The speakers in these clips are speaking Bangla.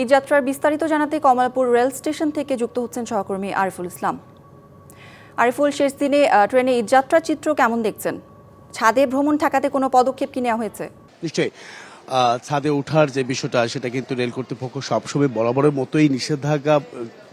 এই যাত্রার বিস্তারিত জানাতে কমলাপুর রেল স্টেশন থেকে যুক্ত হচ্ছেন সহকর্মী আরিফুল ইসলাম। আরিফুল, শেষ দিনে ট্রেনে এই যাত্রার চিত্র কেমন দেখছেন? ছাদে ভ্রমণ ঠেকাতে কোনো পদক্ষেপ কি নেওয়া হয়েছে? নিশ্চয়ই। ছাদে ওঠার যে বিষয়টা, সেটা কিন্তু রেল কর্তৃপক্ষ সবসময় বরাবরের মতোই নিষেধাজ্ঞা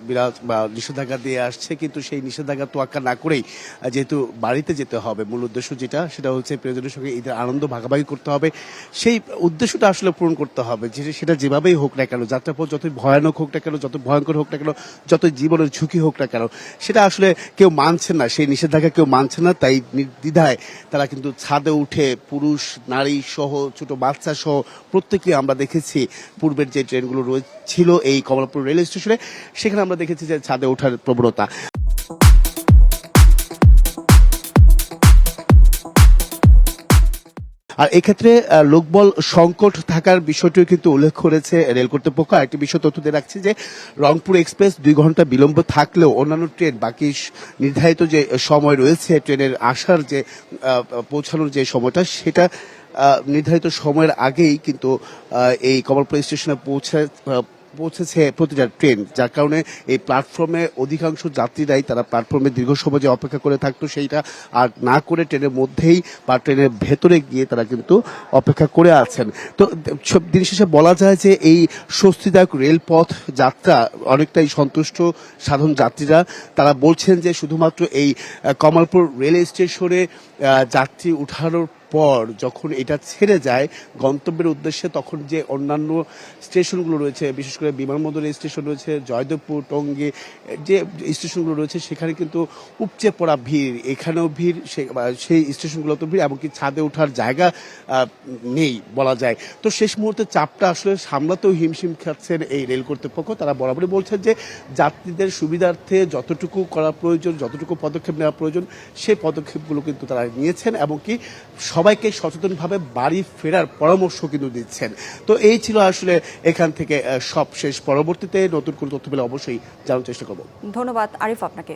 বিরাজ বা নিষেধাজ্ঞা দিয়ে আসছে, কিন্তু সেই নিষেধাজ্ঞা তোয়াক্কা না করেই যেহেতু বাড়িতে যেতে হবে, মূল উদ্দেশ্য যেটা, সেটা হচ্ছে প্রিয়জনের সঙ্গে ঈদের আনন্দ ভাগাভাগি করতে হবে। সেই উদ্দেশ্যটা আসলে পূরণ করতে হবে, যে সেটা যেভাবেই হোক না কেন যাত্রাপথ যতই ভয়ানক হোক না কেন, যত ভয়ঙ্কর হোক না কেন যত জীবনের ঝুঁকি হোক না কেন, সেটা আসলে কেউ মানছে না, সেই নিষেধাজ্ঞা কেউ মানছে না, তাই নির্দ্বিধায় তারা কিন্তু ছাদে উঠে পুরুষ, নারী সহ, ছোট বাচ্চা সহ প্রত্যেকে আমরা দেখেছি, পূর্বের যে ট্রেনগুলো রয়ে- ছিল এই কমলাপুর রেল স্টেশনে সেখানে আমরা দেখেছি যে ছাদে ওঠার প্রবণতা। আর এক্ষেত্রে লোকবল সংকট থাকার বিষয়টিও কিন্তু উল্লেখ করেছে রেল কর্তৃপক্ষ। আরেকটি বিষয় তথ্য দিয়ে রাখছি যে, রংপুর এক্সপ্রেস দুই ঘণ্টা বিলম্ব থাকলেও অন্যান্য ট্রেন বাকি নির্ধারিত যে সময় রয়েছে, ট্রেনের আসার যে পৌঁছানোর যে সময়টা, সেটা নির্ধারিত সময়ের আগেই কিন্তু এই কমলপুর স্টেশনে পৌঁছে পৌঁছেছে প্রতিটা ট্রেন, যার কারণে এই প্ল্যাটফর্মে অধিকাংশ যাত্রীরাই তারা প্ল্যাটফর্মে দীর্ঘ সময় যে অপেক্ষা করে থাকতো সেইটা আর না করে ট্রেনের মধ্যেই বা ট্রেনের ভেতরে গিয়ে তারা কিন্তু অপেক্ষা করে আছেন। তো দিন শেষে বলা যায় যে এই স্বস্তিদায়ক রেলপথ যাত্রা অনেকটাই সন্তুষ্ট সাধারণ যাত্রীরা। তারা বলছেন যে শুধুমাত্র এই কমলপুর রেল স্টেশনে যাত্রী উঠানোর পর যখন এটা ছেড়ে যায়, গন্তব্যের উদ্দেশ্যে তখন যে অন্যান্য স্টেশনগুলো রয়েছে, বিশেষ করে বিমানবন্দর স্টেশন রয়েছে, জয়দেবপুর, টঙ্গী, যে স্টেশনগুলো রয়েছে, সেখানে কিন্তু উপচে পড়া ভিড়। এখানেও ভিড় সেই স্টেশনগুলোতে ভিড়, এমনকি ছাদে ওঠার জায়গা নেই বলা যায়। তো শেষ মুহূর্তে চাপটা আসলে সামলাতেও হিমশিম খাচ্ছেন এই রেল কর্তৃপক্ষ। তারা বরাবরই বলছেন যে, যাত্রীদের সুবিধার্থে যতটুকু করা প্রয়োজন, যতটুকু পদক্ষেপ নেওয়া প্রয়োজন সেই পদক্ষেপগুলো কিন্তু তারা নিয়েছেন, এবং কি সবাইকে সচেতনভাবে বাড়ি ফেরার পরামর্শ কিন্তু দিচ্ছেন। তো এই ছিল আসলে এখান থেকে সব শেষ। পরবর্তীতে নতুন কোনো তথ্য পেলে অবশ্যই জানার চেষ্টা করব। ধন্যবাদ, আরিফ আপনাকে।